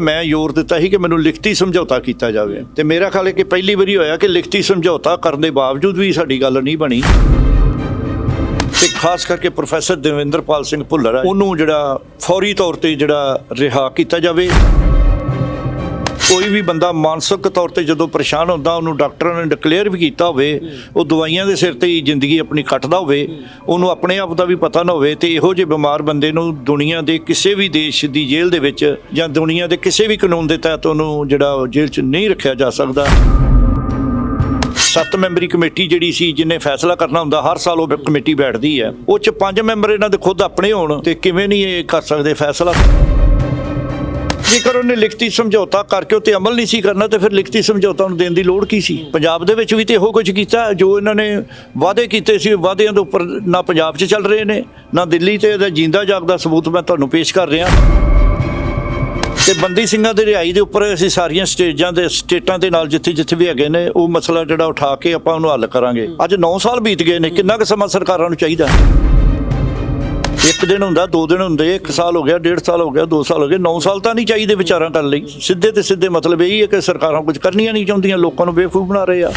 ਮੈਂ ਜ਼ੋਰ ਦਿੱਤਾ ਸੀ ਕਿ ਮੈਨੂੰ ਲਿਖਤੀ ਸਮਝੌਤਾ ਕੀਤਾ ਜਾਵੇ। ਤੇ ਮੇਰਾ ਖਿਆਲ ਹੈ ਕਿ ਪਹਿਲੀ ਵਾਰੀ ਹੋਇਆ ਕਿ ਲਿਖਤੀ ਸਮਝੌਤਾ ਕਰਨ ਦੇ ਬਾਵਜੂਦ ਵੀ ਸਾਡੀ ਗੱਲ ਨਹੀਂ ਬਣੀ। ਤੇ ਖਾਸ ਕਰਕੇ ਪ੍ਰੋਫੈਸਰ ਦੇਵਿੰਦਰਪਾਲ ਸਿੰਘ ਭੁੱਲਰ ਉਹਨੂੰ ਜਿਹੜਾ ਫੌਰੀ ਤੌਰ ਤੇ ਜਿਹੜਾ ਰਿਹਾ ਕੀਤਾ ਜਾਵੇ। ਕੋਈ ਵੀ ਬੰਦਾ ਮਾਨਸਿਕ ਤੌਰ ਤੇ ਜਦੋਂ ਪਰੇਸ਼ਾਨ ਹੁੰਦਾ, ਉਹਨੂੰ ਡਾਕਟਰਾਂ ਨੇ ਡਿਕਲੇਅਰ ਵੀ ਕੀਤਾ ਹੋਵੇ, ਉਹ ਦਵਾਈਆਂ ਦੇ ਸਿਰ ਤੇ ਹੀ ਜ਼ਿੰਦਗੀ ਆਪਣੀ ਕੱਟਦਾ ਹੋਵੇ, ਉਹਨੂੰ ਆਪਣੇ ਆਪ ਦਾ ਵੀ ਪਤਾ ਨਾ ਹੋਵੇ ਤੇ ਇਹੋ ਜਿਹੇ ਬਿਮਾਰ ਬੰਦੇ ਨੂੰ ਦੁਨੀਆ ਦੇ ਕਿਸੇ ਵੀ ਦੇਸ਼ ਦੀ ਜੇਲ੍ਹ ਦੇ ਵਿੱਚ ਜਾਂ ਦੁਨੀਆ ਦੇ ਕਿਸੇ ਵੀ ਕਾਨੂੰਨ ਦੇ ਤਹਿਤ ਉਹਨੂੰ ਜਿਹੜਾ ਜੇਲ੍ਹ 'ਚ ਨਹੀਂ ਰੱਖਿਆ ਜਾ ਸਕਦਾ। ਸੱਤ ਮੈਂਬਰੀ ਕਮੇਟੀ ਜਿਹੜੀ ਸੀ ਜਿਹਨੇ ਫੈਸਲਾ ਕਰਨਾ ਹੁੰਦਾ, ਹਰ ਸਾਲ ਉਹ ਕਮੇਟੀ ਬੈਠਦੀ ਹੈ। ਉਹ ਚ ਪੰਜ ਮੈਂਬਰ ਇਹਨਾਂ ਦੇ ਖੁਦ ਆਪਣੇ ਹੋਣ ਤੇ ਕਿਵੇਂ ਨਹੀਂ ਇਹ ਕਰ ਸਕਦੇ ਫੈਸਲਾ? ਜੇਕਰ ਉਹਨੇ ਲਿਖਤੀ ਸਮਝੌਤਾ ਕਰਕੇ ਉੱਤੇ ਅਮਲ ਨਹੀਂ ਸੀ ਕਰਨਾ, ਤੇ ਫਿਰ ਲਿਖਤੀ ਸਮਝੌਤਾ ਨੂੰ ਦੇਣ ਦੀ ਲੋੜ ਕੀ ਸੀ? ਪੰਜਾਬ ਦੇ ਵਿੱਚ ਵੀ ਤੇ ਇਹੋ ਕੁਝ ਕੀਤਾ, ਜੋ ਇਹਨਾਂ ਨੇ ਵਾਅਦੇ ਕੀਤੇ ਸੀ, ਵਾਅਦਿਆਂ ਦੇ ਉੱਪਰ ਨਾ ਪੰਜਾਬ 'ਚ ਚੱਲ ਰਹੇ ਨੇ, ਨਾ ਦਿੱਲੀ ਤੇ ਇਹਦਾ ਜਿੰਦਾ ਜਾਗਦਾ ਸਬੂਤ ਮੈਂ ਤੁਹਾਨੂੰ ਪੇਸ਼ ਕਰ ਰਿਹਾ। ਤੇ ਬੰਦੀ ਸਿੰਘਾਂ ਦੇ ਰਿਹਾਈ ਦੇ ਉੱਪਰ ਅਸੀਂ ਸਾਰੀਆਂ ਸਟੇਜਾਂ ਦੇ, ਸਟੇਟਾਂ ਦੇ ਨਾਲ ਜਿੱਥੇ ਜਿੱਥੇ ਵੀ ਹੈਗੇ ਨੇ, ਉਹ ਮਸਲਾ ਜਿਹੜਾ ਉਠਾ ਕੇ ਆਪਾਂ ਉਹਨੂੰ ਹੱਲ ਕਰਾਂਗੇ। ਅੱਜ 9 ਸਾਲ ਬੀਤ ਗਏ ਨੇ, ਕਿੰਨਾ ਕੁ ਸਮਾਂ ਸਰਕਾਰਾਂ ਨੂੰ ਚਾਹੀਦਾ? ਇੱਕ ਦਿਨ ਹੁੰਦਾ, ਦੋ ਦਿਨ ਹੁੰਦੇ, ਇੱਕ ਸਾਲ ਹੋ ਗਿਆ, ਡੇਢ ਸਾਲ ਹੋ ਗਿਆ, ਦੋ ਸਾਲ ਹੋ ਗਏ 9 ਸਾਲ ਤਾਂ ਨਹੀਂ ਚਾਹੀਦੇ ਵਿਚਾਰਾਂ ਕਰਨ ਲਈ। ਸਿੱਧੇ ਤੇ ਸਿੱਧੇ ਮਤਲਬ ਇਹ ਹੀ ਹੈ ਕਿ ਸਰਕਾਰਾਂ ਕੁਝ ਕਰਨੀਆਂ ਨਹੀਂ ਚਾਹੁੰਦੀਆਂ, ਲੋਕਾਂ ਨੂੰ ਬੇਵਕੂਫ ਬਣਾ ਰਹੇ ਆ।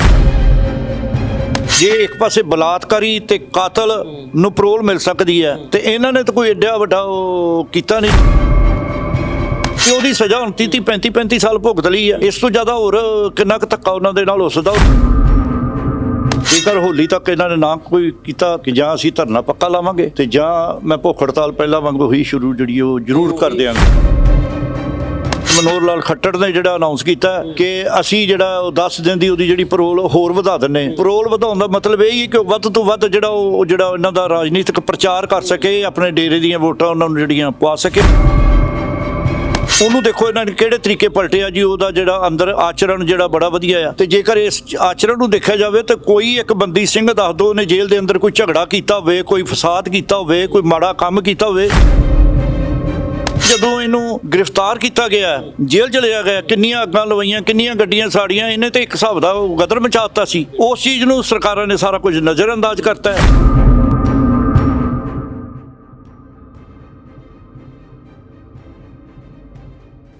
ਜੇ ਇੱਕ ਪਾਸੇ ਬਲਾਤਕਾਰੀ ਤੇ ਕਾਤਲ ਨੂੰ ਪਰੋਲ ਮਿਲ ਸਕਦੀ ਹੈ, ਤੇ ਇਹਨਾਂ ਨੇ ਤਾਂ ਕੋਈ ਐਡਾ ਵੱਡਾ ਉਹ ਕੀਤਾ ਨਹੀਂ। ਤੇ ਉਹਦੀ ਸਜ਼ਾ ਹੁਣ 30 35 35 ਸਾਲ ਭੁਗਤ ਲਈ ਹੈ ਇਸ ਤੋਂ ਜ਼ਿਆਦਾ ਹੋਰ ਕਿੰਨਾ ਕੁ ਧੱਕਾ ਉਹਨਾਂ ਦੇ ਨਾਲ ਹੋ ਸਕਦਾ? ਜੇਕਰ ਹੋਲੀ ਤੱਕ ਇਹਨਾਂ ਨੇ ਨਾ ਕੋਈ ਕੀਤਾ ਕਿ ਜਾਂ ਅਸੀਂ ਧਰਨਾ ਪੱਕਾ ਲਾਵਾਂਗੇ ਤੇ ਜਾਂ ਮੈਂ ਭੁੱਖ ਹੜਤਾਲ ਪਹਿਲਾਂ ਵਾਂਗੂ ਹੀ ਸ਼ੁਰੂ ਜਿਹੜੀ ਉਹ ਜ਼ਰੂਰ ਕਰ ਦਿਆਂਗੇ। ਮਨੋਹਰ ਲਾਲ ਖੱਟੜ ਨੇ ਜਿਹੜਾ ਅਨਾਉਂਸ ਕੀਤਾ ਕਿ ਅਸੀਂ ਜਿਹੜਾ ਉਹ 10 ਦਿਨ ਦੀ ਉਹਦੀ ਜਿਹੜੀ ਪਰੋਲ ਹੋਰ ਵਧਾ ਦਿੰਨੇ ਪਰੋਲ ਵਧਾਉਣ ਦਾ ਮਤਲਬ ਇਹ ਹੀ ਕਿ ਉਹ ਵੱਧ ਤੋਂ ਵੱਧ ਜਿਹੜਾ ਉਹ ਜਿਹੜਾ ਇਹਨਾਂ ਦਾ ਰਾਜਨੀਤਿਕ ਪ੍ਰਚਾਰ ਕਰ ਸਕੇ ਆਪਣੇ ਡੇਰੇ ਦੀਆਂ ਵੋਟਾਂ ਉਹਨਾਂ ਨੂੰ ਜਿਹੜੀਆਂ ਪਵਾ ਸਕੇ। ਉਹਨੂੰ ਦੇਖੋ ਇਹਨਾਂ ਨੇ ਕਿਹੜੇ ਤਰੀਕੇ ਪਲਟਿਆ ਜੀ, ਉਹਦਾ ਜਿਹੜਾ ਅੰਦਰ ਆਚਰਣ ਜਿਹੜਾ ਬੜਾ ਵਧੀਆ ਆ। ਤੇ ਜੇਕਰ ਇਸ ਆਚਰਣ ਨੂੰ ਦੇਖਿਆ ਜਾਵੇ ਤਾਂ ਕੋਈ ਇੱਕ ਬੰਦੀ ਸਿੰਘ ਦੱਸ ਦੋ, ਉਹਨੇ ਜੇਲ੍ਹ ਦੇ ਅੰਦਰ ਕੋਈ ਝਗੜਾ ਕੀਤਾ ਹੋਵੇ, ਕੋਈ ਫਸਾਦ ਕੀਤਾ ਹੋਵੇ, ਕੋਈ ਮਾੜਾ ਕੰਮ ਕੀਤਾ ਹੋਵੇ। ਜਦੋਂ ਇਹਨੂੰ ਗ੍ਰਿਫਤਾਰ ਕੀਤਾ ਗਿਆ, ਜੇਲ੍ਹ ਚ ਲਿਆ ਗਿਆ, ਕਿੰਨੀਆਂ ਅੱਗਾਂ ਲਵਾਈਆਂ, ਕਿੰਨੀਆਂ ਗੱਡੀਆਂ ਸਾੜੀਆਂ, ਇਹਨੇ ਤੇ ਇੱਕ ਹਿਸਾਬ ਦਾ ਉਹ ਗਦਰ ਮਚਾ ਦਿੱਤਾ ਸੀ। ਉਸ ਚੀਜ਼ ਨੂੰ ਸਰਕਾਰਾਂ ਨੇ ਸਾਰਾ ਕੁਝ ਨਜ਼ਰਅੰਦਾਜ਼ ਕਰਤਾ ਹੈ।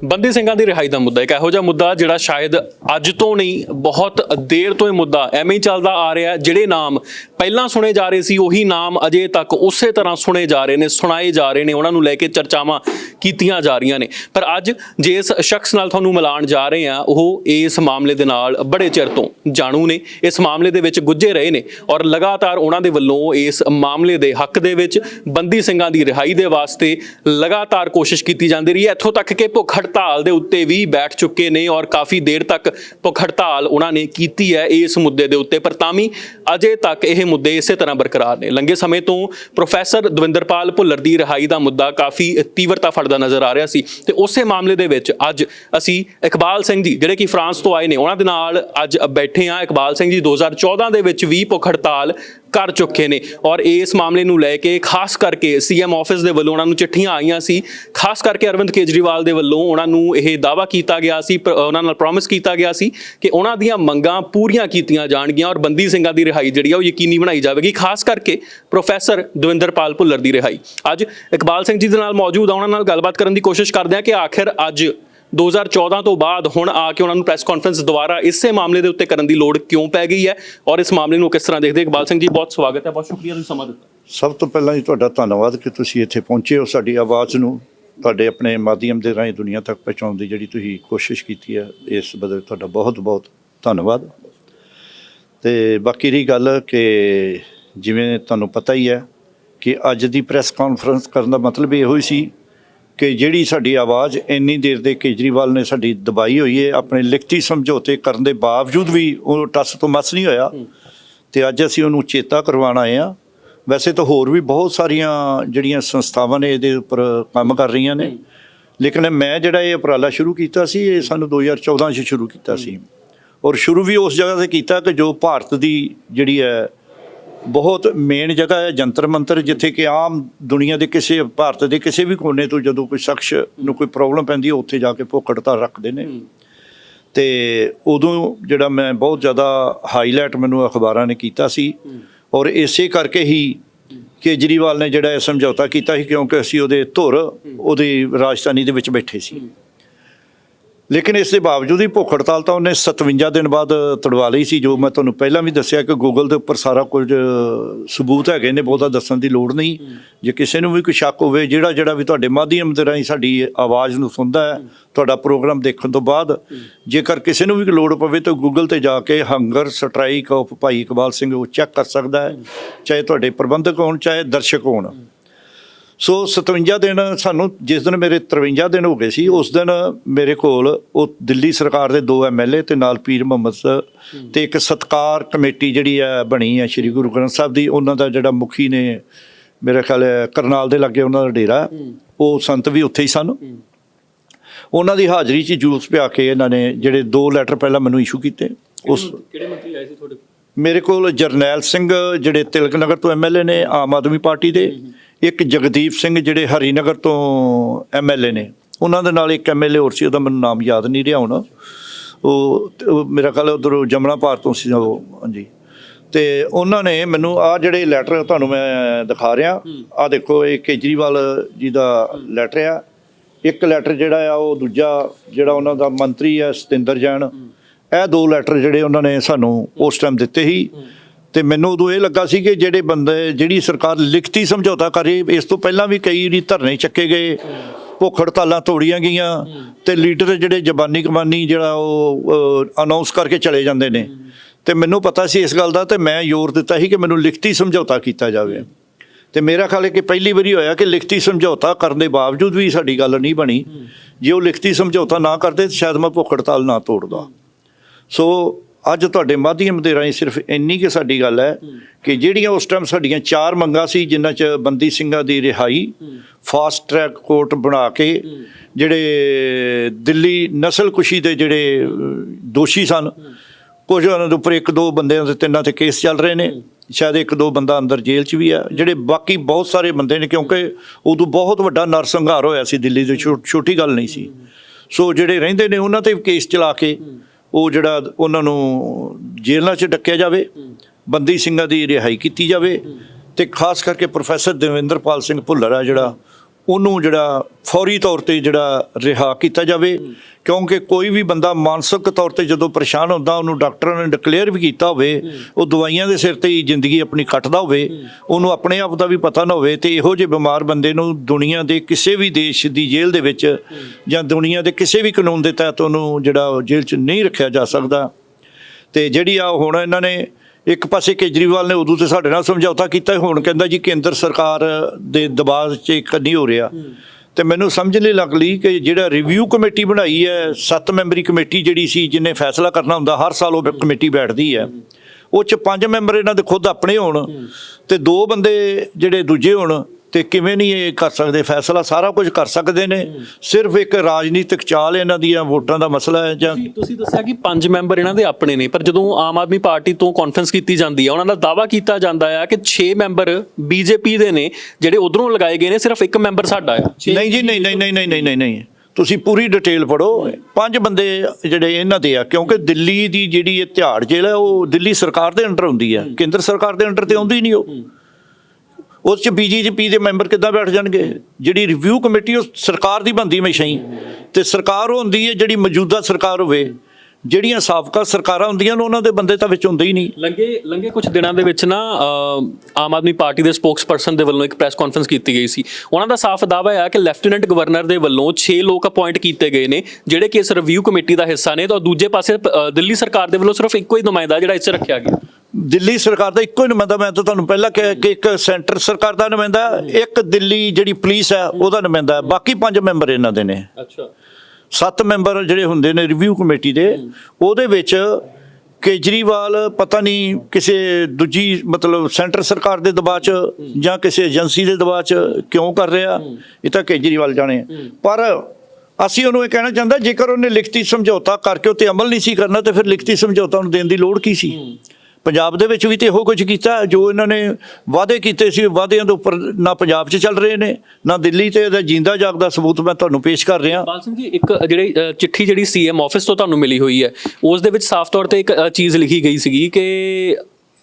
ਬੰਦੀ ਸਿੰਘਾਂ ਦੀ ਰਿਹਾਈ ਦਾ ਮੁੱਦਾ, ਇੱਕ ਇਹੋ ਜਿਹਾ ਮੁੱਦਾ ਜਿਹੜਾ ਸ਼ਾਇਦ ਅੱਜ ਤੋਂ ਨਹੀਂ, ਬਹੁਤ ਦੇਰ ਤੋਂ ਇਹ ਮੁੱਦਾ ਐਵੇਂ ਹੀ ਚੱਲਦਾ ਆ ਰਿਹਾ, ਜਿਹੜੇ ਨਾਮ ਪਹਿਲਾਂ ਸੁਣੇ ਜਾ ਰਹੇ ਸੀ, ਉਹੀ ਨਾਮ ਅਜੇ ਤੱਕ ਉਸੇ ਤਰ੍ਹਾਂ ਸੁਣੇ ਜਾ ਰਹੇ ਨੇ, ਸੁਣਾਏ ਜਾ ਰਹੇ ਨੇ, ਉਹਨਾਂ ਨੂੰ ਲੈ ਕੇ ਚਰਚਾਵਾਂ ਕੀਤੀਆਂ ਜਾ ਰਹੀਆਂ ਨੇ। ਪਰ ਅੱਜ ਜਿਸ ਸ਼ਖਸ ਨਾਲ ਤੁਹਾਨੂੰ ਮਿਲਾਉਣ ਜਾ ਰਹੇ ਆ, ਉਹ ਇਸ ਮਾਮਲੇ ਦੇ ਨਾਲ ਬੜੇ ਚਿਰ ਤੋਂ ਜਾਣੂ ਨੇ, ਇਸ ਮਾਮਲੇ ਦੇ ਵਿੱਚ ਗੁੱਝੇ ਰਹੇ ਨੇ ਔਰ ਲਗਾਤਾਰ ਉਹਨਾਂ ਦੇ ਵੱਲੋਂ ਇਸ ਮਾਮਲੇ ਦੇ ਹੱਕ ਦੇ ਵਿੱਚ ਬੰਦੀ ਸਿੰਘਾਂ ਦੀ ਰਿਹਾਈ ਦੇ ਵਾਸਤੇ ਲਗਾਤਾਰ ਕੋਸ਼ਿਸ਼ ਕੀਤੀ ਜਾਂਦੀ ਰਹੀ ਹੈ। ਇੱਥੋਂ ਤੱਕ ਕਿ ਭੁੱਖ ਹੜਤਾਲ ਦੇ ਉੱਤੇ ਵੀ ਬੈਠ ਚੁੱਕੇ ਨੇ ਔਰ ਕਾਫੀ ਦੇਰ ਤੱਕ ਭੁੱਖ ਹੜਤਾਲ ਉਹਨਾਂ ਨੇ ਕੀਤੀ ਹੈ ਇਸ ਮੁੱਦੇ ਦੇ ਉੱਤੇ। ਪਰ ਤਾਂ ਵੀ ਅਜੇ ਤੱਕ ਇਹ ਮੁੱਦੇ ਇਸੇ ਤਰ੍ਹਾਂ ਬਰਕਰਾਰ ਨੇ। ਲੰਗੇ ਸਮੇਂ ਤੋਂ ਪ੍ਰੋਫੈਸਰ ਦਵਿੰਦਰਪਾਲ ਭੁੱਲਰ ਦੀ ਰਿਹਾਈ ਦਾ ਮੁੱਦਾ ਕਾਫੀ ਤੀਵਰਤਾ ਫੜਦਾ ਨਜ਼ਰ ਆ ਰਿਹਾ ਸੀ ਤੇ ਉਸੇ ਮਾਮਲੇ ਦੇ ਵਿੱਚ ਅੱਜ ਅਸੀਂ ਇਕਬਾਲ ਸਿੰਘ ਜੀ, ਜਿਹੜੇ ਕਿ ਫਰਾਂਸ ਤੋਂ ਆਏ ਨੇ, ਉਹਨਾਂ ਦੇ ਨਾਲ ਅੱਜ ਬੈਠੇ ਆ ਇਕਬਾਲ ਸਿੰਘ ਜੀ 2014 ਦੇ ਵਿੱਚ ਵੀ ਭੁੱਖ ਹੜਤਾਲ ਕਰ ਚੁੱਕੇ ਨੇ। ਔਰ ਇਸ ਮਾਮਲੇ ਨੂੰ ਲੈ ਕੇ ਖਾਸ ਕਰਕੇ ਸੀਐਮ ਆਫਿਸ ਦੇ ਵੱਲੋਂ ਉਹਨਾਂ ਨੂੰ ਚਿੱਠੀਆਂ ਆਈਆਂ ਸੀ। ਖਾਸ ਕਰਕੇ ਅਰਵਿੰਦ ਕੇਜਰੀਵਾਲ ਦੇ ਵੱਲੋਂ ਉਹਨਾਂ ਨੂੰ ਇਹ ਦਾਵਾ ਕੀਤਾ ਗਿਆ ਸੀ, ਪ- ਉਹਨਾਂ ਨਾਲ ਪ੍ਰੋਮਿਸ ਕੀਤਾ ਗਿਆ ਸੀ ਕਿ ਉਹਨਾਂ ਦੀਆਂ ਮੰਗਾਂ ਪੂਰੀਆਂ ਕੀਤੀਆਂ ਜਾਣਗੀਆਂ ਔਰ ਬੰਦੀ ਸਿੰਘਾਂ ਦੀ ਰਿਹਾਈ ਜਿਹੜੀ ਆ ਉਹ ਯਕੀਨੀ ਬਣਾਈ ਜਾਵੇਗੀ, ਖਾਸ ਕਰਕੇ ਪ੍ਰੋਫੈਸਰ ਦਵਿੰਦਰਪਾਲ ਭੁੱਲਰ ਦੀ ਰਿਹਾਈ। ਅੱਜ ਇਕਬਾਲ ਸਿੰਘ ਜੀ ਦੇ ਨਾਲ ਮੌਜੂਦ ਆ, ਉਹਨਾਂ ਨਾਲ ਗੱਲਬਾਤ ਕਰਨ ਦੀ ਕੋਸ਼ਿਸ਼ ਕਰਦੇ ਹਾਂ ਕਿ ਆਖਿਰ ਅੱਜ 2014 ਤੋਂ ਬਾਅਦ ਹੁਣ ਆ ਕੇ ਉਹਨਾਂ ਨੂੰ ਪ੍ਰੈਸ ਕਾਨਫਰੰਸ ਦੁਬਾਰਾ ਇਸੇ ਮਾਮਲੇ ਦੇ ਉੱਤੇ ਕਰਨ ਦੀ ਲੋੜ ਕਿਉਂ ਪੈ ਗਈ ਹੈ? ਔਰ ਇਸ ਮਾਮਲੇ ਨੂੰ ਕਿਸ ਤਰ੍ਹਾਂ ਦੇਖਦੇ ਇਕਬਾਲ ਸਿੰਘ ਜੀ, ਬਹੁਤ ਸਵਾਗਤ ਹੈ, ਬਹੁਤ ਸ਼ੁਕਰੀਆ ਤੁਸੀਂ ਸਮਾਂ ਦਿੱਤਾ। ਸਭ ਤੋਂ ਪਹਿਲਾਂ ਜੀ ਤੁਹਾਡਾ ਧੰਨਵਾਦ ਕਿ ਤੁਸੀਂ ਇੱਥੇ ਪਹੁੰਚੇ ਹੋ ਸਾਡੀ ਆਵਾਜ਼ ਨੂੰ। ਤੁਹਾਡੇ ਆਪਣੇ ਮਾਧਿਅਮ ਦੇ ਰਾਹੀਂ ਦੁਨੀਆ ਤੱਕ ਪਹੁੰਚਾਉਣ ਦੀ ਜਿਹੜੀ ਤੁਸੀਂ ਕੋਸ਼ਿਸ਼ ਕੀਤੀ ਹੈ, ਇਸ ਬਦਲ ਤੁਹਾਡਾ ਬਹੁਤ ਬਹੁਤ ਧੰਨਵਾਦ। ਤੇ ਬਾਕੀ ਰਹੀ ਗੱਲ ਕਿ ਜਿਵੇਂ ਤੁਹਾਨੂੰ ਪਤਾ ਹੀ ਹੈ ਕਿ ਅੱਜ ਦੀ ਪ੍ਰੈਸ ਕਾਨਫਰੰਸ ਕਰਨ ਦਾ ਮਤਲਬ ਇਹੋ ਹੀ ਸੀ ਕਿ ਜਿਹੜੀ ਸਾਡੀ ਆਵਾਜ਼ ਇੰਨੀ ਦੇਰ ਦੇ ਕੇਜਰੀਵਾਲ ਨੇ ਸਾਡੀ ਦਬਾਈ ਹੋਈ ਹੈ ਆਪਣੇ ਲਿਖਤੀ ਸਮਝੌਤੇ ਕਰਨ ਦੇ ਬਾਵਜੂਦ ਵੀ ਉਹ ਟੱਸ ਤੋਂ ਮਸ ਨਹੀਂ ਹੋਇਆ ਤੇ ਅੱਜ ਅਸੀਂ ਉਹਨੂੰ ਚੇਤਾ ਕਰਵਾਉਣ ਆਏ ਆ ਵੈਸੇ ਤਾਂ ਹੋਰ ਵੀ ਬਹੁਤ ਸਾਰੀਆਂ ਜਿਹੜੀਆਂ ਸੰਸਥਾਵਾਂ ਨੇ ਇਹਦੇ ਉੱਪਰ ਕੰਮ ਕਰ ਰਹੀਆਂ ਨੇ। ਲੇਕਿਨ ਮੈਂ ਜਿਹੜਾ ਇਹ ਉਪਰਾਲਾ ਸ਼ੁਰੂ ਕੀਤਾ ਸੀ, ਇਹ ਸਾਨੂੰ 2014 'ਚ ਸ਼ੁਰੂ ਕੀਤਾ ਸੀ। ਔਰ ਸ਼ੁਰੂ ਵੀ ਉਸ ਜਗ੍ਹਾ ਤੇ ਕੀਤਾ ਕਿ ਜੋ ਭਾਰਤ ਦੀ ਜਿਹੜੀ ਹੈ ਬਹੁਤ ਮੇਨ ਜਗ੍ਹਾ ਹੈ ਜੰਤਰ ਮੰਤਰ ਜਿੱਥੇ ਕਿ ਆਮ ਦੁਨੀਆ ਦੇ ਕਿਸੇ ਭਾਰਤ ਦੇ ਕਿਸੇ ਵੀ ਕੋਨੇ ਤੋਂ ਜਦੋਂ ਕੋਈ ਸ਼ਖਸ ਨੂੰ ਕੋਈ ਪ੍ਰੋਬਲਮ ਪੈਂਦੀ ਹੈ ਉੱਥੇ ਜਾ ਕੇ ਭੁੱਖ ਹੜਤਾਲ ਰੱਖਦੇ ਨੇ। ਤੇ ਉਦੋਂ ਜਿਹੜਾ ਮੈਂ ਬਹੁਤ ਜ਼ਿਆਦਾ ਹਾਈਲਾਈਟ ਮੈਨੂੰ ਅਖਬਾਰਾਂ ਨੇ ਕੀਤਾ ਸੀ। ਔਰ ਇਸੇ ਕਰਕੇ ਹੀ ਕੇਜਰੀਵਾਲ ਨੇ ਜਿਹੜਾ ਇਹ ਸਮਝੌਤਾ ਕੀਤਾ ਸੀ ਕਿਉਂਕਿ ਅਸੀਂ ਉਹਦੇ ਧੁਰ ਉਹਦੀ ਰਾਜਧਾਨੀ ਦੇ ਵਿੱਚ ਬੈਠੇ ਸੀ। ਲੇਕਿਨ ਇਸ ਦੇ ਬਾਵਜੂਦ ਹੀ ਭੁੱਖ ਹੜਤਾਲ ਤਾਂ ਉਹਨੇ 57 ਦਿਨ ਬਾਅਦ ਤੜਵਾ ਲਈ ਸੀ, ਜੋ ਮੈਂ ਤੁਹਾਨੂੰ ਪਹਿਲਾਂ ਵੀ ਦੱਸਿਆ ਕਿ ਗੂਗਲ ਦੇ ਉੱਪਰ ਸਾਰਾ ਕੁਝ ਸਬੂਤ ਹੈਗੇ ਨੇ, ਬਹੁਤਾ ਦੱਸਣ ਦੀ ਲੋੜ ਨਹੀਂ। ਜੇ ਕਿਸੇ ਨੂੰ ਵੀ ਕੋਈ ਸ਼ੱਕ ਹੋਵੇ ਜਿਹੜਾ ਜਿਹੜਾ ਵੀ ਤੁਹਾਡੇ ਮਾਧਿਅਮ ਦੇ ਰਾਹੀਂ ਸਾਡੀ ਆਵਾਜ਼ ਨੂੰ ਸੁਣਦਾ ਹੈ, ਤੁਹਾਡਾ ਪ੍ਰੋਗਰਾਮ ਦੇਖਣ ਤੋਂ ਬਾਅਦ, ਜੇਕਰ ਕਿਸੇ ਨੂੰ ਵੀ ਲੋੜ ਪਵੇ ਤਾਂ ਗੂਗਲ ਤੇ ਜਾ ਕੇ ਹੰਗਰ ਸਟ੍ਰਾਈਕ ਆਫ ਭਾਈ ਇਕਬਾਲ ਸਿੰਘ ਉਹ ਚੈੱਕ ਕਰ ਸਕਦਾ ਹੈ, ਚਾਹੇ ਤੁਹਾਡੇ ਪ੍ਰਬੰਧਕ ਹੋਣ, ਚਾਹੇ ਦਰਸ਼ਕ ਹੋਣ। ਸੋ 57 ਦਿਨ ਸਾਨੂੰ ਜਿਸ ਦਿਨ ਮੇਰੇ 53 ਦਿਨ ਹੋ ਗਏ ਸੀ ਉਸ ਦਿਨ ਮੇਰੇ ਕੋਲ ਉਹ ਦਿੱਲੀ ਸਰਕਾਰ ਦੇ ਦੋ ਐਮਐਲਏ ਤੇ ਨਾਲ ਪੀਰ ਮੁਹੰਮਦ ਤੇ ਇੱਕ ਸਤਕਾਰ ਕਮੇਟੀ ਜਿਹੜੀ ਹੈ ਬਣੀ ਹੈ ਸ੍ਰੀ ਗੁਰੂ ਗ੍ਰੰਥ ਸਾਹਿਬ ਦੀ ਉਹਨਾਂ ਦਾ ਜਿਹੜਾ ਮੁਖੀ ਨੇ ਮੇਰੇ ਖਿਆਲ ਕਰਨਾਲ ਦੇ ਲਾਗੇ ਉਹਨਾਂ ਦਾ ਡੇਰਾ। ਉਹ ਸੰਤ ਵੀ ਉੱਥੇ ਹੀ ਸਨ। ਉਹਨਾਂ ਦੀ ਹਾਜ਼ਰੀ 'ਚ ਜੂਸ ਪਿਆ ਕੇ ਇਹਨਾਂ ਨੇ ਜਿਹੜੇ ਦੋ ਲੈਟਰ ਪਹਿਲਾਂ ਮੈਨੂੰ ਇਸ਼ੂ ਕੀਤੇ। ਉਸ ਕਿਹੜੇ ਮੰਤਰੀ ਆਏ ਸੀ ਤੁਹਾਡੇ ਮੇਰੇ ਕੋਲ ਜਰਨੈਲ ਸਿੰਘ ਜਿਹੜੇ ਤਿਲਕ ਨਗਰ ਤੋਂ ਐਮਐਲਏ ਨੇ ਆਮ ਆਦਮੀ ਪਾਰਟੀ ਦੇ। ਇੱਕ ਜਗਦੀਪ ਸਿੰਘ ਜਿਹੜੇ ਹਰੀਨਗਰ ਤੋਂ ਐਮਐਲਏ ਨੇ, ਉਹਨਾਂ ਦੇ ਨਾਲ ਇੱਕ ਐਮਐਲਏ ਹੋਰ ਸੀ, ਉਹਦਾ ਮੈਨੂੰ ਨਾਮ ਯਾਦ ਨਹੀਂ ਰਿਹਾ ਹੁਣ। ਉਹ ਤੇ ਉਹ ਮੇਰਾ ਖਿਆਲ ਉਧਰ ਜਮਨਾ ਭਾਰਤ ਤੋਂ ਸੀ, ਉਹ, ਹਾਂਜੀ। ਤੇ ਉਹਨਾਂ ਨੇ ਮੈਨੂੰ ਆ ਜਿਹੜੇ ਲੈਟਰ ਤੁਹਾਨੂੰ ਮੈਂ ਦਿਖਾ ਰਿਹਾ ਆ ਦੇਖੋ, ਇਹ ਕੇਜਰੀਵਾਲ ਜੀ ਦਾ ਲੈਟਰ ਆ। ਇੱਕ ਲੈਟਰ ਜਿਹੜਾ ਆ, ਉਹ ਦੂਜਾ ਜਿਹੜਾ ਉਹਨਾਂ ਦਾ ਮੰਤਰੀ ਆ, ਸਤਿੰਦਰ ਜੈਨ। ਇਹ ਦੋ ਲੈਟਰ ਜਿਹੜੇ ਉਹਨਾਂ ਨੇ ਸਾਨੂੰ ਉਸ ਟਾਈਮ ਦਿੱਤੇ ਸੀ। ਤੇ ਮੈਨੂੰ ਉਦੋਂ ਇਹ ਲੱਗਾ ਸੀ ਕਿ ਜਿਹੜੇ ਬੰਦੇ, ਜਿਹੜੀ ਸਰਕਾਰ ਲਿਖਤੀ ਸਮਝੌਤਾ ਕਰੇ ਇਸ ਤੋਂ ਪਹਿਲਾਂ ਵੀ ਕਈ ਰੀ ਧਰਨੇ ਚੱਕੇ ਗਏ ਭੁੱਖ ਹੜਤਾਲਾਂ ਤੋੜੀਆਂ ਗਈਆਂ ਤੇ ਲੀਡਰ ਜਿਹੜੇ ਜ਼ਬਾਨੀ ਕਮਾਨੀ ਜਿਹੜਾ ਉਹ ਅਨਾਉਂਸ ਕਰਕੇ ਚਲੇ ਜਾਂਦੇ ਨੇ। ਤੇ ਮੈਨੂੰ ਪਤਾ ਸੀ ਇਸ ਗੱਲ ਦਾ ਤੇ ਮੈਂ ਜ਼ੋਰ ਦਿੱਤਾ ਸੀ ਕਿ ਮੈਨੂੰ ਲਿਖਤੀ ਸਮਝੌਤਾ ਕੀਤਾ ਜਾਵੇ। ਤੇ ਮੇਰਾ ਖਿਆਲ ਹੈ ਕਿ ਪਹਿਲੀ ਵਾਰੀ ਹੋਇਆ ਕਿ ਲਿਖਤੀ ਸਮਝੌਤਾ ਕਰਨ ਦੇ ਬਾਵਜੂਦ ਵੀ ਸਾਡੀ ਗੱਲ ਨਹੀਂ ਬਣੀ। ਜੇ ਉਹ ਲਿਖਤੀ ਸਮਝੌਤਾ ਨਾ ਕਰਦੇ ਤਾਂ ਸ਼ਾਇਦ ਮੈਂ ਭੁੱਖ ਹੜਤਾਲ ਨਾ ਤੋੜਦਾ। ਸੋ ਅੱਜ ਤੁਹਾਡੇ ਮਾਧਿਅਮ ਦੇ ਰਾਹੀਂ ਸਿਰਫ ਇੰਨੀ ਕਿ ਸਾਡੀ ਗੱਲ ਹੈ ਕਿ ਜਿਹੜੀਆਂ ਉਸ ਟਾਈਮ ਸਾਡੀਆਂ ਚਾਰ ਮੰਗਾਂ ਸੀ ਜਿਨ੍ਹਾਂ 'ਚ ਬੰਦੀ ਸਿੰਘਾਂ ਦੀ ਰਿਹਾਈ ਫਾਸਟ ਟਰੈਕ ਕੋਰਟ ਬਣਾ ਕੇ ਜਿਹੜੇ ਦਿੱਲੀ ਨਸਲਕੁਸ਼ੀ ਦੇ ਜਿਹੜੇ ਦੋਸ਼ੀ ਸਨ ਕੁਝ ਉਹਨਾਂ ਦੇ ਉੱਪਰ ਇੱਕ ਦੋ ਬੰਦਿਆਂ ਦੇ ਤਿੰਨਾਂ ਤੇ ਕੇਸ ਚੱਲ ਰਹੇ ਨੇ ਸ਼ਾਇਦ ਇੱਕ ਦੋ ਬੰਦਾ ਅੰਦਰ ਜੇਲ੍ਹ 'ਚ ਵੀ ਆ। ਜਿਹੜੇ ਬਾਕੀ ਬਹੁਤ ਸਾਰੇ ਬੰਦੇ ਨੇ ਕਿਉਂਕਿ ਉਦੋਂ ਬਹੁਤ ਵੱਡਾ ਨਰਸੰਹਾਰ ਹੋਇਆ ਸੀ ਦਿੱਲੀ ਦੇ ਛੋਟੀ ਗੱਲ ਨਹੀਂ ਸੀ। ਸੋ ਜਿਹੜੇ ਰਹਿੰਦੇ ਨੇ ਉਹਨਾਂ ਤੇ ਕੇਸ ਚਲਾ ਕੇ ਉਹ ਜਿਹੜਾ ਉਹਨਾਂ ਨੂੰ ਜੇਲ੍ਹਾਂ 'ਚ ਡੱਕਿਆ ਜਾਵੇ ਬੰਦੀ ਸਿੰਘਾਂ ਦੀ ਰਿਹਾਈ ਕੀਤੀ ਜਾਵੇ ਤੇ ਖਾਸ ਕਰਕੇ ਪ੍ਰੋਫੈਸਰ ਦੇਵਿੰਦਰਪਾਲ ਸਿੰਘ ਭੁੱਲਰ ਆ ਜਿਹੜਾ ਉਹਨੂੰ ਜਿਹੜਾ ਫੌਰੀ ਤੌਰ ਤੇ ਜਿਹੜਾ ਰਿਹਾ ਕੀਤਾ ਜਾਵੇ, ਕਿਉਂਕਿ ਕੋਈ ਵੀ ਬੰਦਾ ਮਾਨਸਿਕ ਤੌਰ ਤੇ ਜਦੋਂ ਪਰੇਸ਼ਾਨ ਹੁੰਦਾ, ਉਹਨੂੰ ਡਾਕਟਰਾਂ ਨੇ ਡਿਕਲੇਅਰ ਵੀ ਕੀਤਾ ਹੋਵੇ, ਉਹ ਦਵਾਈਆਂ ਦੇ ਸਿਰ ਤੇ ਹੀ ਜ਼ਿੰਦਗੀ ਆਪਣੀ ਕੱਟਦਾ ਹੋਵੇ, ਉਹਨੂੰ ਆਪਣੇ ਆਪ ਦਾ ਵੀ ਪਤਾ ਨਾ ਹੋਵੇ ਤੇ ਇਹੋ ਜਿਹੇ ਬਿਮਾਰ ਬੰਦੇ ਨੂੰ ਦੁਨੀਆ ਦੇ ਕਿਸੇ ਵੀ ਦੇਸ਼ ਦੀ ਜੇਲ੍ਹ ਦੇ ਵਿੱਚ ਜਾਂ ਦੁਨੀਆ ਦੇ ਕਿਸੇ ਵੀ ਕਾਨੂੰਨ ਦੇ ਤਹਿਤ ਉਹਨੂੰ ਜਿਹੜਾ ਜੇਲ੍ਹ 'ਚ ਨਹੀਂ ਰੱਖਿਆ ਜਾ ਸਕਦਾ। ਤੇ ਜਿਹੜੀ ਆ ਹੁਣ ਇਹਨਾਂ ਨੇ ਇੱਕ ਪਾਸੇ ਕੇਜਰੀਵਾਲ ਨੇ ਉਦੋਂ ਤੇ ਸਾਡੇ ਨਾਲ ਸਮਝੌਤਾ ਕੀਤਾ ਹੁਣ ਕਹਿੰਦਾ ਜੀ ਕੇਂਦਰ ਸਰਕਾਰ ਦੇ ਦਬਾਅ 'ਚ ਇੱਕ ਨਹੀਂ ਹੋ ਰਿਹਾ। ਤੇ ਮੈਨੂੰ ਸਮਝ ਨਹੀਂ ਲੱਗ ਲਈ ਕਿ ਜਿਹੜਾ ਰਿਵਿਊ ਕਮੇਟੀ ਬਣਾਈ ਹੈ ਸੱਤ ਮੈਂਬਰੀ ਕਮੇਟੀ ਜਿਹੜੀ ਸੀ ਜਿਹਨੇ ਫੈਸਲਾ ਕਰਨਾ ਹੁੰਦਾ ਹਰ ਸਾਲ ਉਹ ਕਮੇਟੀ ਬੈਠਦੀ ਹੈ। ਉਹ ਚ ਪੰਜ ਮੈਂਬਰ ਇਹਨਾਂ ਦੇ ਖੁਦ ਆਪਣੇ ਹੋਣ ਤੇ ਦੋ ਬੰਦੇ ਜਿਹੜੇ ਦੂਜੇ ਹੋਣ ਤੇ ਕਿਵੇਂ ਨਹੀਂ ਇਹ ਕਰ ਸਕਦੇ? ਫੈਸਲਾ ਸਾਰਾ ਕੁਝ ਕਰ ਸਕਦੇ ਨੇ। ਸਿਰਫ ਇੱਕ ਰਾਜਨੀਤਿਕ ਚਾਲ ਇਹਨਾਂ ਦੀਆਂ ਵੋਟਾਂ ਦਾ ਮਸਲਾ ਹੈ ਜਾਂ ਤੁਸੀਂ- ਦੱਸਿਆ ਕਿ ਪੰਜ ਮੈਂਬਰ ਇਹਨਾਂ ਦੇ ਆਪਣੇ ਨੇ ਪਰ ਜਦੋਂ ਆਮ ਆਦਮੀ ਪਾਰਟੀ ਤੋਂ ਕਾਨਫਰੰਸ ਕੀਤੀ ਜਾਂਦੀ ਹੈ ਉਹਨਾਂ ਦਾ ਦਾਵਾ ਕੀਤਾ ਜਾਂਦਾ ਹੈ ਕਿ 6 ਮੈਂਬਰ ਬੀਜੇਪੀ ਦੇ ਨੇ ਜਿਹੜੇ ਉਧਰੋਂ ਲਗਾਏ ਗਏ ਨੇ ਸਿਰਫ ਇੱਕ ਮੈਂਬਰ ਸਾਡਾ ਆ। ਨਹੀਂ ਜੀ ਨਹੀਂ ਨਹੀਂ ਨਹੀਂ ਨਹੀਂ ਨਹੀਂ ਨਹੀਂ ਨਹੀਂ। ਤੁਸੀਂ ਪੂਰੀ ਡਿਟੇਲ ਪੜੋ ਪੰਜ ਬੰਦੇ ਜਿਹੜੇ ਇਹਨਾਂ ਦੇ ਆ ਕਿਉਂਕਿ ਦਿੱਲੀ ਦੀ ਜਿਹੜੀ ਇਹ ਤਿਹਾੜ ਜੇਲ੍ਹ ਹੈ ਉਹ ਦਿੱਲੀ ਸਰਕਾਰ ਦੇ ਅੰਡਰ ਹੁੰਦੀ ਹੈ। ਕੇਂਦਰ ਸਰਕਾਰ ਦੇ ਅੰਡਰ ਤੇ ਆਉਂਦੀ ਨਹੀਂ ਉਹ। ਉਸ ਚ ਬੀਜੇਪੀ ਦੇ ਮੈਂਬਰ ਕਿੱਦਾਂ ਬੈਠ ਜਾਣਗੇ? ਜਿਹੜੀ ਰਿਵਿਊ ਕਮੇਟੀ ਉਹ ਸਰਕਾਰ ਦੀ ਬੰਦੀ ਹਮੇਸ਼ਾ ਹੀ। ਤੇ ਸਰਕਾਰ ਉਹ ਹੁੰਦੀ ਹੈ ਜਿਹੜੀ ਮੌਜੂਦਾ ਸਰਕਾਰ ਹੋਵੇ। ਜਿਹੜੀਆਂ ਸਾਬਕਾ ਸਰਕਾਰਾਂ ਹੁੰਦੀਆਂ ਨੇ, ਉਹਨਾਂ ਦੇ ਬੰਦੇ ਤਾਂ ਵਿੱਚ ਹੁੰਦੇ ਹੀ ਨਹੀਂ। ਲੰਗੇ ਲੰਗੇ ਕੁਝ ਦਿਨਾਂ ਦੇ ਵਿੱਚ ਨਾ ਆਮ ਆਦਮੀ ਪਾਰਟੀ ਦੇ ਸਪੋਕਸਪਰਸਨ ਦੇ ਵੱਲੋਂ ਇੱਕ ਪ੍ਰੈਸ ਕਾਨਫਰੰਸ ਕੀਤੀ ਗਈ ਸੀ। ਉਹਨਾਂ ਦਾ ਸਾਫ਼ ਦਾਅਵਾ ਹੈ ਕਿ ਲੈਫਟੀਨੈਂਟ ਗਵਰਨਰ ਦੇ ਵੱਲੋਂ 6 ਲੋਕ ਅਪਾਇੰਟ ਕੀਤੇ ਗਏ ਨੇ, ਜਿਹੜੇ ਕਿ ਇਸ ਰਿਵਿਊ ਕਮੇਟੀ ਦਾ ਹਿੱਸਾ ਨੇ। ਤਾਂ ਦੂਜੇ ਪਾਸੇ ਦਿੱਲੀ ਸਰਕਾਰ ਦੇ ਵੱਲੋਂ ਸਿਰਫ ਇੱਕੋ ਹੀ ਨੁਮਾਇੰਦਾ ਜਿਹੜਾ ਇਸ 'ਚ ਰੱਖਿਆ ਗਿਆ। ਦਿੱਲੀ ਸਰਕਾਰ ਦਾ ਇੱਕੋ ਹੀ ਨੁਮਾਇੰਦਾ ਮੈਂ ਤਾਂ ਤੁਹਾਨੂੰ ਪਹਿਲਾਂ ਕਿਹਾ ਕਿ ਇੱਕ ਸੈਂਟਰ ਸਰਕਾਰ ਦਾ ਨੁਮਾਇੰਦਾ ਇੱਕ ਦਿੱਲੀ ਜਿਹੜੀ ਪੁਲਿਸ ਹੈ ਉਹਦਾ ਨੁਮਾਇੰਦਾ। ਬਾਕੀ ਪੰਜ ਮੈਂਬਰ ਇਹਨਾਂ ਦੇ ਨੇ। ਅੱਛਾ। ਸੱਤ ਮੈਂਬਰ ਜਿਹੜੇ ਹੁੰਦੇ ਨੇ ਰਿਵਿਊ ਕਮੇਟੀ ਦੇ ਉਹਦੇ ਵਿੱਚ ਕੇਜਰੀਵਾਲ ਪਤਾ ਨਹੀਂ ਕਿਸੇ ਦੂਜੀ ਮਤਲਬ ਸੈਂਟਰ ਸਰਕਾਰ ਦੇ ਦਬਾਅ 'ਚ ਜਾਂ ਕਿਸੇ ਏਜੰਸੀ ਦੇ ਦਬਾਅ 'ਚ ਕਿਉਂ ਕਰ ਰਿਹਾ ਇਹ ਤਾਂ ਕੇਜਰੀਵਾਲ ਜਾਣੇ ਪਰ ਅਸੀਂ ਉਹਨੂੰ ਇਹ ਕਹਿਣਾ ਚਾਹੁੰਦਾ ਜੇਕਰ ਉਹਨੇ ਲਿਖਤੀ ਸਮਝੌਤਾ ਕਰਕੇ ਉੱਤੇ ਅਮਲ ਨਹੀਂ ਸੀ ਕਰਨਾ ਤੇ ਫਿਰ ਲਿਖਤੀ ਸਮਝੌਤਾ ਨੂੰ ਦੇਣ ਦੀ ਲੋੜ ਕੀ ਸੀ? ਪੰਜਾਬ ਦੇ ਵਿੱਚ ਵੀ ਤੇ ਇਹੋ ਕੁਝ ਕੀਤਾ, ਜੋ ਇਹਨਾਂ ਨੇ ਵਾਅਦੇ ਕੀਤੇ ਸੀ, ਵਾਅਦਿਆਂ ਦੇ ਉੱਪਰ ਨਾ ਪੰਜਾਬ 'ਚ ਚੱਲ ਰਹੇ ਨੇ, ਨਾ ਦਿੱਲੀ ਤੇ ਇਹਦਾ ਜਿੰਦਾ ਜਾਗਦਾ ਸਬੂਤ ਮੈਂ ਤੁਹਾਨੂੰ ਪੇਸ਼ ਕਰ ਰਿਹਾ। ਬਾਲ ਸਿੰਘ ਜੀ, ਇੱਕ ਜਿਹੜੀ ਚਿੱਠੀ ਜਿਹੜੀ ਸੀਐਮ ਆਫਿਸ ਤੋਂ ਤੁਹਾਨੂੰ ਮਿਲੀ ਹੋਈ ਹੈ, ਉਸ ਦੇ ਵਿੱਚ ਸਾਫ਼ ਤੌਰ ਤੇ ਇੱਕ ਚੀਜ਼ ਲਿਖੀ ਗਈ ਸੀਗੀ ਕਿ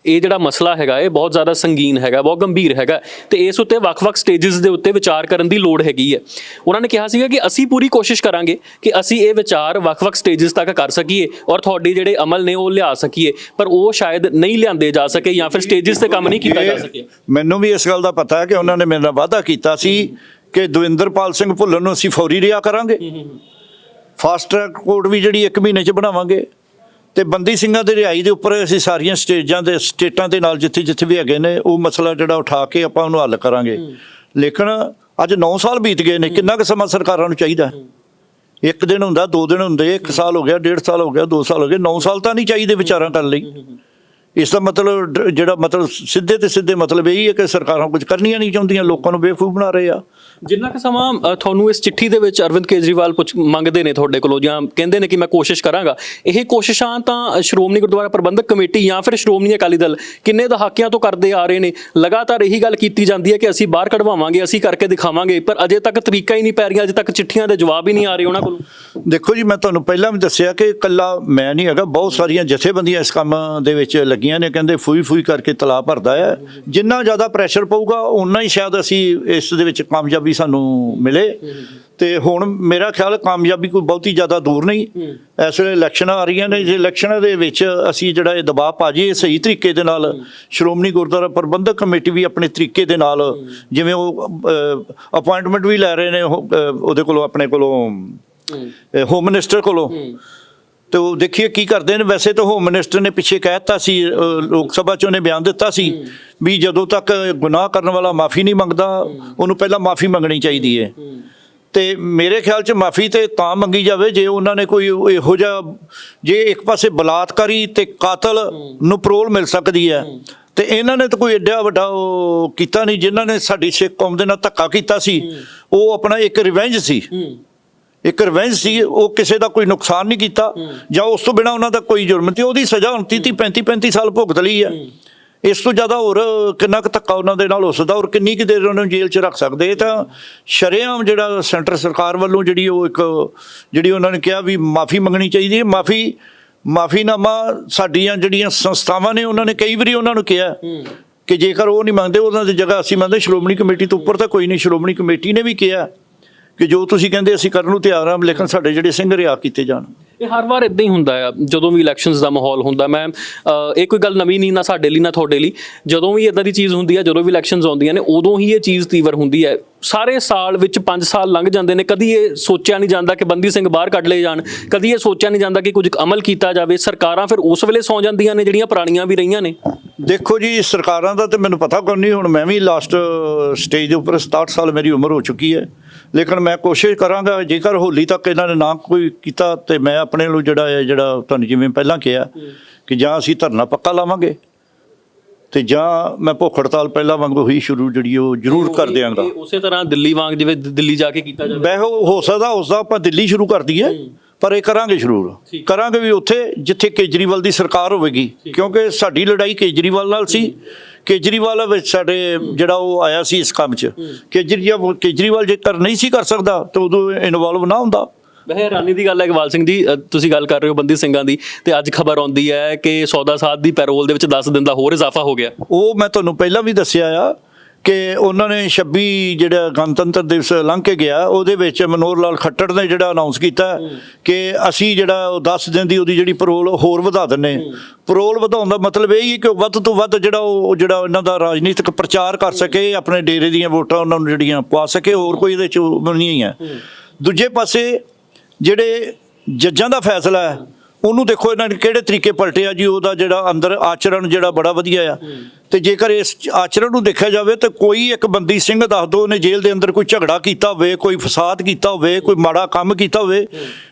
ਇਹ ਜਿਹੜਾ ਮਸਲਾ ਹੈਗਾ ਇਹ ਬਹੁਤ ਜ਼ਿਆਦਾ ਸੰਗੀਨ ਹੈਗਾ ਬਹੁਤ ਗੰਭੀਰ ਹੈਗਾ ਤੇ ਇਸ ਉੱਤੇ ਵੱਖ-ਵੱਖ ਸਟੇजेस ਦੇ ਉੱਤੇ ਵਿਚਾਰ ਕਰਨ ਦੀ ਲੋੜ ਹੈਗੀ ਹੈ। ਉਹਨਾਂ ਨੇ ਕਿਹਾ ਸੀਗਾ ਕਿ ਅਸੀਂ ਪੂਰੀ ਕੋਸ਼ਿਸ਼ ਕਰਾਂਗੇ ਕਿ ਅਸੀਂ ਇਹ ਵਿਚਾਰ ਵੱਖ-ਵੱਖ ਸਟੇजेस ਤੱਕ ਕਰ ਸਕੀਏ ਔਰ ਤੁਹਾਡੇ ਜਿਹੜੇ ਅਮਲ ਨੇ ਉਹ ਲਿਆ ਸਕੀਏ ਪਰ ਉਹ ਸ਼ਾਇਦ ਨਹੀਂ ਲਿਆਂਦੇ ਜਾ ਸਕੇ ਜਾਂ ਫਿਰ ਸਟੇजेस ਤੇ ਕੰਮ ਨਹੀਂ ਕੀਤਾ ਜਾ ਸਕੇ। ਮੈਨੂੰ ਵੀ ਇਸ ਗੱਲ ਦਾ ਪਤਾ ਹੈ ਕਿ ਉਹਨਾਂ ਨੇ ਮੇਰੇ ਨਾਲ ਵਾਅਦਾ ਕੀਤਾ ਸੀ ਕਿ ਦਵਿੰਦਰਪਾਲ ਸਿੰਘ ਭੁੱਲਣ ਨੂੰ ਅਸੀਂ ਫੌਰੀ ਰਿਆ ਕਰਾਂਗੇ। ਫਾਸਟ ਟਰੈਕ ਕੋਰਟ ਵੀ ਜਿਹੜੀ 1 ਮਹੀਨੇ 'ਚ ਬਣਾਵਾਂਗੇ। ਤੇ ਬੰਦੀ ਸਿੰਘਾਂ ਦੇ ਰਿਹਾਈ ਦੇ ਉੱਪਰ ਅਸੀਂ ਸਾਰੀਆਂ ਸਟੇਜਾਂ ਦੇ ਸਟੇਟਾਂ ਦੇ ਨਾਲ ਜਿੱਥੇ ਜਿੱਥੇ ਵੀ ਹੈਗੇ ਨੇ ਉਹ ਮਸਲਾ ਜਿਹੜਾ ਉਠਾ ਕੇ ਆਪਾਂ ਉਹਨੂੰ ਹੱਲ ਕਰਾਂਗੇ। ਲੇਕਿਨ ਅੱਜ 9 ਸਾਲ ਬੀਤ ਗਏ ਨੇ ਕਿੰਨਾ ਕੁ ਸਮਾਂ ਸਰਕਾਰਾਂ ਨੂੰ ਚਾਹੀਦਾ? ਹੈ? ਇੱਕ ਦਿਨ ਹੁੰਦਾ ਦੋ ਦਿਨ ਹੁੰਦੇ ਇੱਕ ਸਾਲ ਹੋ ਗਿਆ ਡੇਢ ਸਾਲ ਹੋ ਗਿਆ ਦੋ ਸਾਲ ਹੋ ਗਏ 9 ਸਾਲ ਤਾਂ ਨਹੀਂ ਚਾਹੀਦੇ ਵਿਚਾਰਾਂ ਕਰਨ ਲਈ। ਇਸ ਦਾ ਮਤਲਬ ਜਿਹੜਾ ਮਤਲਬ ਸਿੱਧੇ ਤੇ ਸਿੱਧੇ ਮਤਲਬ ਇਹੀ ਹੈ ਕਿ ਸਰਕਾਰਾਂ ਕੁਝ ਕਰਨੀਆਂ ਨਹੀਂ ਚਾਹੁੰਦੀਆਂ ਲੋਕਾਂ ਨੂੰ ਬੇਵਕੂਫ ਬਣਾ ਰਹੇ ਆ। ਜਿੰਨਾ ਕੁ ਸਮਾਂ ਅ, ਤੁਹਾਨੂੰ ਇਸ ਚਿੱਠੀ ਦੇ ਵਿੱਚ ਅਰਵਿੰਦ ਕੇਜਰੀਵਾਲ ਪੁੱਛ ਮੰਗਦੇ ਨੇ ਤੁਹਾਡੇ ਕੋਲੋਂ ਜਾਂ ਕਹਿੰਦੇ ਨੇ ਕਿ ਮੈਂ ਕੋਸ਼ਿਸ਼ ਕਰਾਂਗਾ ਇਹ ਕੋਸ਼ਿਸ਼ਾਂ ਤਾਂ ਸ਼੍ਰੋਮਣੀ ਗੁਰਦੁਆਰਾ ਪ੍ਰਬੰਧਕ ਕਮੇਟੀ ਜਾਂ ਫਿਰ ਸ਼੍ਰੋਮਣੀ ਅਕਾਲੀ ਦਲ ਕਿੰਨੇ ਦਹਾਕਿਆਂ ਤੋਂ ਕਰਦੇ ਆ ਰਹੇ ਨੇ? ਲਗਾਤਾਰ ਇਹੀ ਗੱਲ ਕੀਤੀ ਜਾਂਦੀ ਹੈ ਕਿ ਅਸੀਂ ਬਾਹਰ ਕਢਵਾਵਾਂਗੇ ਅਸੀਂ ਕਰਕੇ ਦਿਖਾਵਾਂਗੇ ਪਰ ਅਜੇ ਤੱਕ ਤਰੀਕਾ ਹੀ ਨਹੀਂ ਪੈ ਰਿਹਾ ਅਜੇ ਤੱਕ ਚਿੱਠੀਆਂ ਦੇ ਜਵਾਬ ਹੀ ਨਹੀਂ ਆ ਰਹੇ ਉਹਨਾਂ ਕੋਲੋਂ। ਦੇਖੋ ਜੀ ਮੈਂ ਤੁਹਾਨੂੰ ਪਹਿਲਾਂ ਵੀ ਦੱਸਿਆ ਕਿ ਇਕੱਲਾ ਮੈਂ ਨਹੀਂ ਹੈਗਾ ਬਹੁਤ ਸਾਰੀਆਂ ਜਥੇਬੰਦੀਆਂ ਇਸ ਕੰਮ ਦੇ ਵਿੱਚ ਲੱਗੀਆਂ ਨੇ ਕਹਿੰਦੇ ਫੂਈ ਫੂਈ ਕਰਕੇ ਤਲਾ ਭਰਦਾ ਹੈ। ਜਿੰਨਾ ਜ਼ਿਆਦਾ ਪ੍ਰੈਸ਼ਰ ਪਊਗਾ ਉਨਾ ਹੀ ਸ਼ਾਇਦ ਅਸੀਂ ਇਸ ਦੇ ਵਿੱਚ ਕਾਮਯਾਬੀ ਸਾਨੂੰ ਮਿਲੇ। ਤੇ ਹੁਣ ਮੇਰਾ ਖਿਆਲ ਕਾਮਯਾਬੀ ਕੋਈ ਬਹੁਤੀ ਜ਼ਿਆਦਾ ਦੂਰ ਨਹੀਂ। ਇਸ ਵੇਲੇ ਇਲੈਕਸ਼ਨਾਂ ਆ ਰਹੀਆਂ ਨੇ। ਜੇ ਇਲੈਕਸ਼ਨਾਂ ਦੇ ਵਿੱਚ ਅਸੀਂ ਜਿਹੜਾ ਇਹ ਦਬਾਅ ਪਾ ਜਾਈਏ ਸਹੀ ਤਰੀਕੇ ਦੇ ਨਾਲ ਸ਼੍ਰੋਮਣੀ ਗੁਰਦੁਆਰਾ ਪ੍ਰਬੰਧਕ ਕਮੇਟੀ ਵੀ ਆਪਣੇ ਤਰੀਕੇ ਦੇ ਨਾਲ ਜਿਵੇਂ ਉਹ ਅਪਾਇੰਟਮੈਂਟ ਵੀ ਲੈ ਰਹੇ ਨੇ ਉਹਦੇ ਕੋਲੋਂ ਆਪਣੇ ਕੋਲੋਂ ਹੋਮ ਮਿਨਿਸਟਰ ਕੋਲੋਂ। ਤੇ ਉਹ ਦੇਖੀਏ ਕੀ ਕਰਦੇ ਨੇ। ਵੈਸੇ ਤਾਂ ਹੋਮ ਮਿਨਿਸਟਰ ਨੇ ਪਿੱਛੇ ਕਹਿ ਦਿੱਤਾ ਸੀ ਲੋਕ ਸਭਾ 'ਚ ਉਹਨੇ ਬਿਆਨ ਦਿੱਤਾ ਸੀ ਵੀ ਜਦੋਂ ਤੱਕ ਗੁਨਾਹ ਕਰਨ ਵਾਲਾ ਮਾਫੀ ਨਹੀਂ ਮੰਗਦਾ, ਉਹਨੂੰ ਪਹਿਲਾਂ ਮਾਫੀ ਮੰਗਣੀ ਚਾਹੀਦੀ ਹੈ ਤੇ ਮੇਰੇ ਖਿਆਲ 'ਚ ਮਾਫੀ ਤੇ ਤਾਂ ਮੰਗੀ ਜਾਵੇ ਜੇ ਉਹਨਾਂ ਨੇ ਕੋਈ ਇਹੋ ਜਿਹਾ, ਜੇ ਇੱਕ ਪਾਸੇ ਬਲਾਤਕਾਰੀ ਤੇ ਕਾਤਲ ਨੂੰ ਪਰੋਲ ਮਿਲ ਸਕਦੀ ਹੈ ਤੇ ਇਹਨਾਂ ਨੇ ਤਾਂ ਕੋਈ ਐਡਾ ਵੱਡਾ ਉਹ ਕੀਤਾ ਨਹੀਂ, ਜਿਨ੍ਹਾਂ ਨੇ ਸਾਡੀ ਸਿੱਖ ਕੌਮ ਦੇ ਨਾਲ ਧੱਕਾ ਕੀਤਾ ਸੀ। ਉਹ ਆਪਣਾ ਇੱਕ ਰਿਵੈਂਜ ਸੀ। ਇੱਕ ਰਿਵੈਂਜ ਸੀ ਉਹ ਕਿਸੇ ਦਾ ਕੋਈ ਨੁਕਸਾਨ ਨਹੀਂ ਕੀਤਾ ਜਾਂ ਉਸ ਤੋਂ ਬਿਨਾ ਉਹਨਾਂ ਦਾ ਕੋਈ ਜੁਰਮ ਤੇ ਉਹਦੀ ਸਜ਼ਾ ਹੁਣ 30 35 35 ਸਾਲ ਭੁਗਤ ਲਈ ਹੈ। ਇਸ ਤੋਂ ਜ਼ਿਆਦਾ ਹੋਰ ਕਿੰਨਾ ਕੁ ਧੱਕਾ ਉਹਨਾਂ ਦੇ ਨਾਲ ਹੋ ਸਕਦਾ ਔਰ ਕਿੰਨੀ ਕੁ ਦੇਰ ਉਹਨਾਂ ਨੂੰ ਜੇਲ੍ਹ 'ਚ ਰੱਖ ਸਕਦੇ? ਇਹ ਤਾਂ ਸ਼ਰੇਆਮ ਜਿਹੜਾ ਸੈਂਟਰ ਸਰਕਾਰ ਵੱਲੋਂ ਜਿਹੜੀ ਉਹ ਇੱਕ ਜਿਹੜੀ ਉਹਨਾਂ ਨੇ ਕਿਹਾ ਵੀ ਮਾਫੀ ਮੰਗਣੀ ਚਾਹੀਦੀ ਹੈ। ਮਾਫੀ ਮਾਫੀਨਾਮਾ ਸਾਡੀਆਂ ਜਿਹੜੀਆਂ ਸੰਸਥਾਵਾਂ ਨੇ ਉਹਨਾਂ ਨੇ ਕਈ ਵਾਰੀ ਉਹਨਾਂ ਨੂੰ ਕਿਹਾ ਕਿ ਜੇਕਰ ਉਹ ਨਹੀਂ ਮੰਗਦੇ ਉਹਨਾਂ ਦੀ ਜਗ੍ਹਾ ਅਸੀਂ ਮੰਗਦੇ। ਸ਼੍ਰੋਮਣੀ ਕਮੇਟੀ ਤੋਂ ਉੱਪਰ ਤਾਂ ਕੋਈ ਨਹੀਂ ਸ਼੍ਰੋਮਣੀ ਕਮੇਟੀ ਨੇ ਵੀ ਕਿਹਾ। ਕਿ ਜੋ ਤੁਸੀਂ ਕਹਿੰਦੇ ਅਸੀਂ ਕਰਨ ਨੂੰ ਤਿਆਰ ਹਾਂ ਲੇਕਿਨ ਸਾਡੇ ਜਿਹੜੇ ਸਿੰਘ ਰਿਆ ਕੀਤੇ ਜਾਣ। ਇਹ ਹਰ ਵਾਰ ਇਦਾਂ ਹੀ ਹੁੰਦਾ ਆ ਜਦੋਂ ਵੀ ਇਲੈਕਸ਼ਨਸ ਦਾ ਮਾਹੌਲ ਹੁੰਦਾ। ਮੈਂ ਇਹ ਕੋਈ ਗੱਲ ਨਵੀਂ ਨਹੀਂ ਨਾ ਸਾਡੇ ਲਈ ਨਾ ਤੁਹਾਡੇ ਲਈ। ਜਦੋਂ ਵੀ ਇਦਾਂ ਦੀ ਚੀਜ਼ ਹੁੰਦੀ ਹੈ ਜਦੋਂ ਵੀ ਇਲੈਕਸ਼ਨਸ ਆਉਂਦੀਆਂ ਨੇ ਉਦੋਂ ਹੀ ਇਹ ਚੀਜ਼ ਤੀਵਰ ਹੁੰਦੀ ਹੈ ਸਾਰੇ ਸਾਲ ਵਿੱਚ 5 ਸਾਲ ਲੰਘ ਜਾਂਦੇ ਨੇ ਕਦੀ ਇਹ ਸੋਚਿਆ ਨਹੀਂ ਜਾਂਦਾ ਕਿ ਬੰਦੀ ਸਿੰਘ ਬਾਹਰ ਕੱਢ ਲਏ ਜਾਣ। ਕਦੀ ਇਹ ਸੋਚਿਆ ਨਹੀਂ ਜਾਂਦਾ ਕਿ ਕੁਝ ਅਮਲ ਕੀਤਾ ਜਾਵੇ। ਸਰਕਾਰਾਂ ਫਿਰ ਉਸ ਵੇਲੇ ਸੌ ਜਾਂਦੀਆਂ ਨੇ ਜਿਹੜੀਆਂ ਪੁਰਾਣੀਆਂ ਵੀ ਰਹੀਆਂ ਨੇ। ਦੇਖੋ ਜੀ ਸਰਕਾਰਾਂ ਦਾ ਤੇ ਮੈਨੂੰ ਪਤਾ ਕੋਈ ਨਹੀਂ ਹੁਣ ਮੈਂ ਵੀ ਲਾਸਟ ਸਟੇਜ ਦੇ ਉੱਪਰ 67 ਸਾਲ ਮੇਰੀ ਉਮਰ ਹੋ ਚੁੱਕੀ ਹੈ। ਲੇਕਿਨ ਮੈਂ ਕੋਸ਼ਿਸ਼ ਕਰਾਂਗਾ ਜੇਕਰ ਹੋਲੀ ਤੱਕ ਇਹਨਾਂ ਨੇ ਨਾ ਕੋਈ ਕੀਤਾ ਤੇ ਮੈਂ ਆਪਣੇ ਨੂੰ ਜਿਹੜਾ ਹੈ ਜਿਹੜਾ ਤੁਹਾਨੂੰ ਜਿਵੇਂ ਪਹਿਲਾਂ ਕਿਹਾ ਕਿ ਜਾਂ ਅਸੀਂ ਧਰਨਾ ਪੱਕਾ ਲਾਵਾਂਗੇ ਤੇ ਜਾਂ ਮੈਂ ਭੁੱਖ ਹੜਤਾਲ ਪਹਿਲਾਂ ਵਾਂਗੂ ਹੀ ਸ਼ੁਰੂ ਜਿਹੜੀ ਉਹ ਜ਼ਰੂਰ ਕਰ ਦਿਆਂਗਾ। ਉਸੇ ਤਰ੍ਹਾਂ ਦਿੱਲੀ ਵਾਂਗ ਜਿਵੇਂ ਦਿੱਲੀ ਜਾ ਕੇ ਕੀਤਾ ਜਾਵੇ। ਉਹ ਹੋ ਸਕਦਾ ਉਸ ਦਾ ਆਪਾਂ ਦਿੱਲੀ ਸ਼ੁਰੂ ਕਰ ਦਈਏ ਪਰ ਇਹ ਕਰਾਂਗੇ ਜ਼ਰੂਰ। ਠੀਕ। ਕਰਾਂਗੇ ਵੀ ਉੱਥੇ ਜਿੱਥੇ ਕੇਜਰੀਵਾਲ ਦੀ ਸਰਕਾਰ ਹੋਵੇਗੀ ਕਿਉਂਕਿ ਸਾਡੀ ਲੜਾਈ ਕੇਜਰੀਵਾਲ ਨਾਲ ਸੀ। ਕੇਜਰੀਵਾਲ ਵਿੱਚ ਸਾਡੇ ਜਿਹੜਾ ਉਹ ਆਇਆ ਸੀ ਇਸ ਕੰਮ 'ਚ ਕੇਜਰੀਵਾਲ ਕੇਜਰੀਵਾਲ ਜੇਕਰ ਨਹੀਂ ਸੀ ਕਰ ਸਕਦਾ ਤਾਂ ਉਦੋਂ ਇਨਵੋਲਵ ਨਾ ਹੁੰਦਾ। ਵੈਸੇ ਹੈਰਾਨੀ ਦੀ ਗੱਲ ਹੈ ਇਕਬਾਲ ਸਿੰਘ ਜੀ ਅ, ਤੁਸੀਂ ਗੱਲ ਕਰ ਰਹੇ ਹੋ ਬੰਦੀ ਸਿੰਘਾਂ ਦੀ ਤੇ ਅੱਜ ਖਬਰ ਆਉਂਦੀ ਹੈ ਕਿ ਸੌਦਾ ਸਾਧ ਦੀ ਪੈਰੋਲ ਦੇ ਵਿੱਚ 10 ਦਿਨ ਦਾ ਹੋਰ ਇਜ਼ਾਫਾ ਹੋ ਗਿਆ। ਉਹ ਮੈਂ ਤੁਹਾਨੂੰ ਪਹਿਲਾਂ ਵੀ ਦੱਸਿਆ ਆ ਕਿ ਉਹਨਾਂ ਨੇ 26 ਜਿਹੜਾ ਗਣਤੰਤਰ ਦਿਵਸ ਲੰਘ ਕੇ ਗਿਆ, ਉਹਦੇ ਵਿੱਚ ਮਨੋਹਰ ਲਾਲ ਖੱਟੜ ਨੇ ਜਿਹੜਾ ਅਨਾਉਂਸ ਕੀਤਾ ਕਿ ਅਸੀਂ ਜਿਹੜਾ ਉਹ 10 ਦਿਨ ਦੀ ਉਹਦੀ ਜਿਹੜੀ ਪਰੋਲ ਹੋਰ ਵਧਾ ਦਿੰਨੇ ਪਰੋਲ ਵਧਾਉਣ ਦਾ ਮਤਲਬ ਇਹ ਹੀ ਕਿ ਵੱਧ ਤੋਂ ਵੱਧ ਜਿਹੜਾ ਉਹ ਜਿਹੜਾ ਇਹਨਾਂ ਦਾ ਰਾਜਨੀਤਿਕ ਪ੍ਰਚਾਰ ਕਰ ਸਕੇ, ਆਪਣੇ ਡੇਰੇ ਦੀਆਂ ਵੋਟਾਂ ਉਹਨਾਂ ਨੂੰ ਜਿਹੜੀਆਂ ਪਾ ਸਕੇ, ਹੋਰ ਕੋਈ ਇਹਦੇ ਚ ਉਹ ਨਹੀਂ ਹੈ। ਦੂਜੇ ਪਾਸੇ ਜਿਹੜੇ ਜੱਜਾਂ ਦਾ ਫੈਸਲਾ ਹੈ ਉਹਨੂੰ ਦੇਖੋ ਇਹਨਾਂ ਨੇ ਕਿਹੜੇ ਤਰੀਕੇ ਪਲਟਿਆ ਜੀ, ਉਹਦਾ ਜਿਹੜਾ ਅੰਦਰ ਆਚਰਣ ਜਿਹੜਾ ਬੜਾ ਵਧੀਆ ਆ। ਤੇ ਜੇਕਰ ਇਸ ਆਚਰਣ ਨੂੰ ਦੇਖਿਆ ਜਾਵੇ ਤਾਂ ਕੋਈ ਇੱਕ ਬੰਦੀ ਸਿੰਘ ਦੱਸ ਦੋ ਉਹਨੇ ਜੇਲ੍ਹ ਦੇ ਅੰਦਰ ਕੋਈ ਝਗੜਾ ਕੀਤਾ ਹੋਵੇ, ਕੋਈ ਫਸਾਦ ਕੀਤਾ ਹੋਵੇ, ਕੋਈ ਮਾੜਾ ਕੰਮ ਕੀਤਾ ਹੋਵੇ,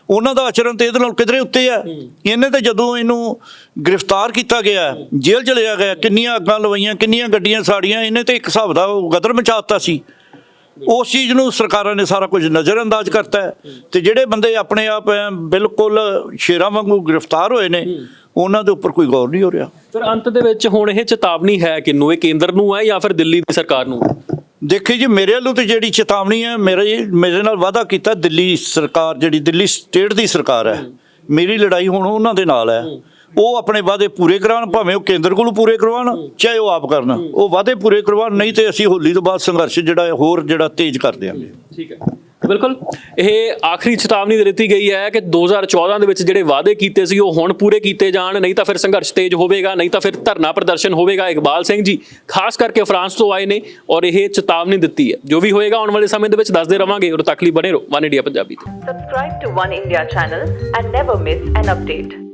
ਉਹਨਾਂ ਦਾ ਆਚਰਣ ਤੇ ਇਹਦੇ ਨਾਲ ਕਿਧਰੇ ਉੱਤੇ ਆ। ਇਹਨੇ ਤਾਂ ਜਦੋਂ ਇਹਨੂੰ ਗ੍ਰਿਫਤਾਰ ਕੀਤਾ ਗਿਆ, ਜੇਲ੍ਹ ਚ ਲਿਆ ਗਿਆ, ਕਿੰਨੀਆਂ ਅੱਗਾਂ ਲਵਾਈਆਂ, ਕਿੰਨੀਆਂ ਗੱਡੀਆਂ ਸਾੜੀਆਂ, ਇਹਨੇ ਤੇ ਇੱਕ ਹਿਸਾਬ ਦਾ ਉਹ ਗਦਰ ਮਚਾਤਾ ਸੀ। ਉਸ ਚੀਜ਼ ਨੂੰ ਸਰਕਾਰਾਂ ਨੇ ਸਾਰਾ ਕੁਝ ਨਜ਼ਰਅੰਦਾਜ਼ ਕਰਤਾ ਹੈ। ਤੇ ਜਿਹੜੇ ਬੰਦੇ ਆਪਣੇ ਆਪ ਬਿਲਕੁਲ ਸ਼ੇਰਾਂ ਵਾਂਗੂ ਗ੍ਰਿਫਤਾਰ ਹੋਏ ਨੇ ਉਹਨਾਂ ਦੇ ਉੱਪਰ ਕੋਈ ਗੌਰ ਨਹੀਂ ਹੋ ਰਿਹਾ। ਫਿਰ ਅੰਤ ਦੇ ਵਿੱਚ ਹੁਣ ਇਹ ਚੇਤਾਵਨੀ ਹੈ ਕਿਨੂੰ ਇਹ ਕੇਂਦਰ ਨੂੰ ਹੈ ਜਾਂ ਫਿਰ ਦਿੱਲੀ ਦੀ ਸਰਕਾਰ ਨੂੰ? ਦੇਖੀ ਜੀ ਮੇਰੇ ਵੱਲੋਂ ਤੇ ਜਿਹੜੀ ਚੇਤਾਵਨੀ ਹੈ ਮੇਰੇ ਮੇਰੇ ਨਾਲ ਵਾਅਦਾ ਕੀਤਾ ਦਿੱਲੀ ਸਰਕਾਰ ਜਿਹੜੀ ਦਿੱਲੀ ਸਟੇਟ ਦੀ ਸਰਕਾਰ ਹੈ ਮੇਰੀ ਲੜਾਈ ਹੁਣ ਉਹਨਾਂ ਦੇ ਨਾਲ ਹੈ। ਉਹ ਆਪਣੇ ਵਾਅਦੇ ਪੂਰੇ ਕਰਾਉਣ ਭਾਵੇਂ ਉਹ ਕੇਂਦਰ ਕੋਲੋਂ ਪੂਰੇ ਕਰਵਾਉਣ ਚਾਹੇ ਉਹ ਆਪ ਕਰਨ। ਉਹ ਵਾਅਦੇ ਪੂਰੇ ਕਰਵਾਉਣ ਨਹੀਂ ਤੇ ਅਸੀਂ ਹੋਲੀ ਤੋਂ ਬਾਅਦ ਸੰਘਰਸ਼ ਜਿਹੜਾ ਹੈ ਹੋਰ ਜਿਹੜਾ ਤੇਜ਼ ਕਰ ਦਿਆਂਗੇ। ਠੀਕ ਹੈ। ਬਿਲਕੁਲ। ਇਹ ਆਖਰੀ ਚੇਤਾਵਨੀ ਦੇ ਦਿੱਤੀ ਗਈ ਹੈ ਕਿ 2014 ਦੇ ਵਿੱਚ ਜਿਹੜੇ ਵਾਅਦੇ ਕੀਤੇ ਸੀ ਉਹ ਹੁਣ ਪੂਰੇ ਕੀਤੇ ਜਾਣ। ਨਹੀਂ ਤਾਂ ਫਿਰ ਸੰਘਰਸ਼ ਤੇਜ਼ ਹੋਵੇਗਾ ਨਹੀਂ ਤਾਂ ਫਿਰ ਧਰਨਾ ਪ੍ਰਦਰਸ਼ਨ ਹੋਵੇਗਾ ਇਕਬਾਲ ਸਿੰਘ ਜੀ। ਖਾਸ ਕਰਕੇ ਫਰਾਂਸ ਤੋਂ ਆਏ ਨੇ ਔਰ ਇਹ ਚੇਤਾਵਨੀ ਦਿੱਤੀ ਹੈ। ਜੋ ਵੀ ਹੋਏਗਾ ਆਉਣ ਵਾਲੇ ਸਮੇਂ ਦੇ ਵਿੱਚ ਦੱਸਦੇ ਰਵਾਂਗੇ। ਉਦੋਂ ਤੱਕ ਲਈ ਬਣੇ ਰਹੋ। ਵਨ ਇੰਡੀਆ ਪੰਜਾਬੀ ਤੇ। Subscribe to One India channel and never miss an update.